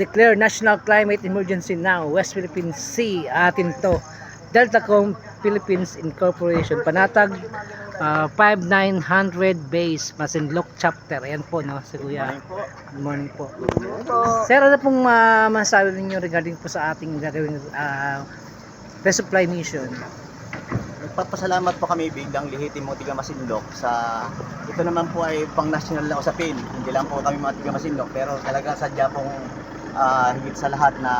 declare national climate emergency now. West Philippine Sea, atin to. Deltacom Philippines Incorporation, panatag ah, 5900 base, Masinloc chapter. Ayan po, no, si Kuya. Good morning po. Sir, ano pong uh, masasabi ninyo regarding po sa ating gagawing ah, resupply mission? Nagpapasalamat po kami biglang lihitin mo tiga Masinloc sa ito naman po ay pang national na usapin. Hindi lang po kami mga tiga Masinloc pero talaga sadya pong ah, higit sa lahat na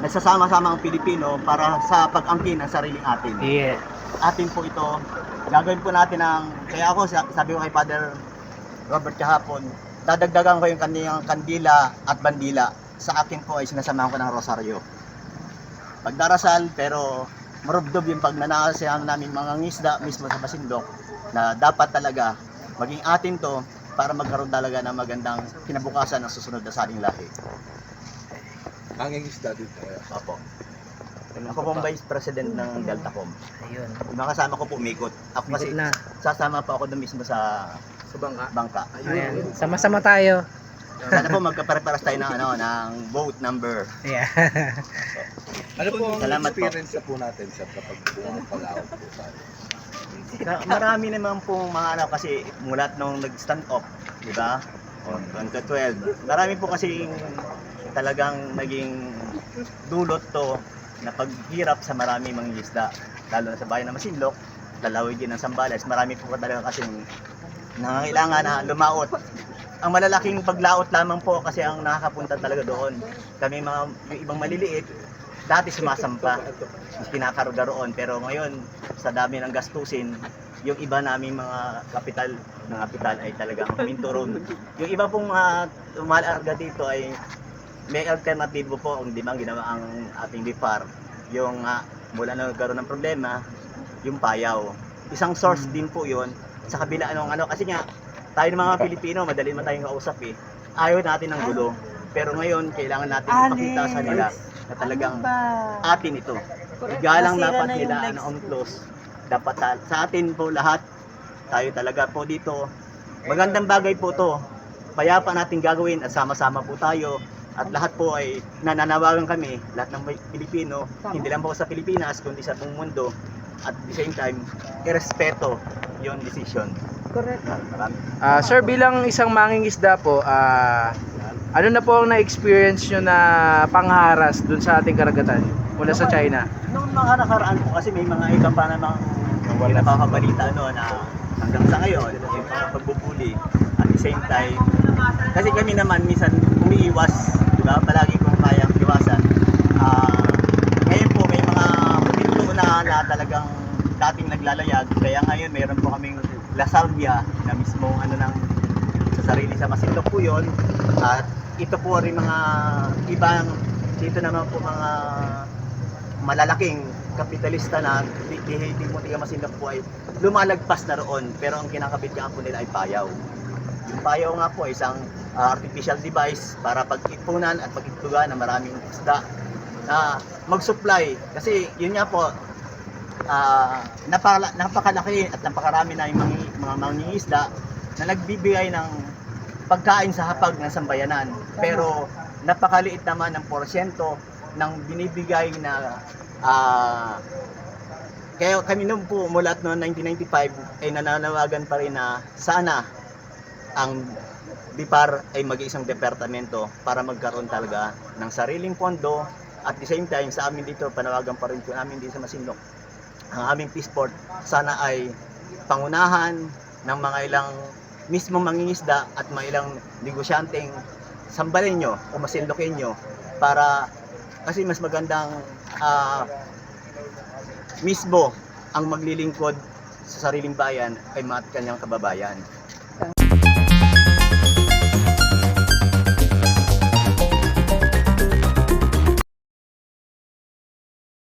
nagsasama-sama ang Pilipino para sa pag-angkin ng sariling atin. Yeah. Atin po ito, gagawin po natin ang, kaya ako sa- sabi ko kay Father Robert kahapon, dadagdagan ko yung kanyang kandila at bandila. Sa akin po ay sinasamahan ko ng rosaryo. Pagdarasal, pero marubdob yung pagnanakasayan namin mga ngisda mismo sa Basindok na dapat talaga maging atin to para magkaroon talaga ng magandang kinabukasan ng susunod na sa ating lahi. Hanging isda dito. Opo. Ako po ang Vice President ng Deltacom. Ayun. Yung mga kasama ko pumikot. Ako kasi na. sasama pa ako doon mismo sa Sa bangka. bangka. Ayan. Sama-sama tayo. Sana po magkapare-paras tayo ng ano ng vote number. Yeah. Ano po ang Salamat po. experience na po natin sa kapag pumapalaot po tayo? Ka- Marami naman pong mga ano kasi mulat nung nag-stand up, di ba? O 2012. Marami po kasi talagang naging dulot to na paghirap sa marami mga isda. Lalo na sa bayan ng Masinloc, lalawigin ng Sambales. Marami po talaga kasi nangangailangan na lumaot. Ang malalaking paglaot lamang po kasi ang nakakapunta talaga doon. Kami mga yung ibang maliliit, dati sumasampa, kinakaruga roon. Pero ngayon, sa dami ng gastusin, yung iba naming mga kapital ng kapital ay talagang huminto. Yung iba pong mga umalarga dito ay may alternatibo po kung di ba ginawa ang ating BIPAR. Yung ah, mula na nagkaroon ng problema, yung payaw. Isang source din po yun sa kabila anong ano kasi nga tayo ng mga Pilipino madali man tayong kausap eh. Ayaw natin ng gulo. Pero ngayon kailangan natin ipakita sa nila na talagang atin ito. Igalang Nasira dapat na nila ano ang close. Dapat ta- sa atin po lahat tayo talaga po dito. Magandang bagay po to. Payapa natin gagawin at sama-sama po tayo. At lahat po ay nananawagan kami, lahat ng Pilipino, hindi lang po sa Pilipinas, kundi sa buong mundo. At at the same time, irespeto yung decision. Correct. Ah, sir, bilang isang mangingisda po, ah, ano na po ang na-experience nyo na pangharas dun sa ating karagatan mula sa China? Noong mga nakaraan po kasi may mga iba pa namang pinapakabalita no na hanggang sa ngayon yung mga pagbubuli at the same time kasi kami naman minsan umiiwas di ba? Palagi kung kayang iwasan. Ah, ngayon po may mga huminto na na talagang dating naglalayag. Kaya ngayon mayroon po kaming La Salvia na mismo ano ng sa sarili sa Masinloc po yun. At ito po rin mga ibang dito naman po mga malalaking kapitalista na hindi mo tiga Masinloc po ay lumalagpas na roon. Pero ang kinakabit nga po nila ay payaw yung payaw nga po isang ah, artificial device para pag-ipunan at pag-itlugan ng maraming isda na mag-supply. Kasi yun nga po ah, napaka, napakalaki at napakarami na yung mga, mga mangingisda na nagbibigay ng pagkain sa hapag ng sambayanan. Pero napakaliit naman ng porsyento ng binibigay na ah kaya kami nung po mula noong 1995 ay nananawagan pa rin na sana ang BIPAR ay mag-iisang departamento para magkaroon talaga ng sariling pondo. At the same time sa amin dito panawagan pa rin po namin dito sa Masinloc ang aming peace port sana ay pangunahan ng mga ilang mismo mangingisda at mga ilang negosyanteng sambalin nyo o masinlokin nyo para kasi mas magandang ah, mismo ang maglilingkod sa sariling bayan ay mga kanyang kababayan.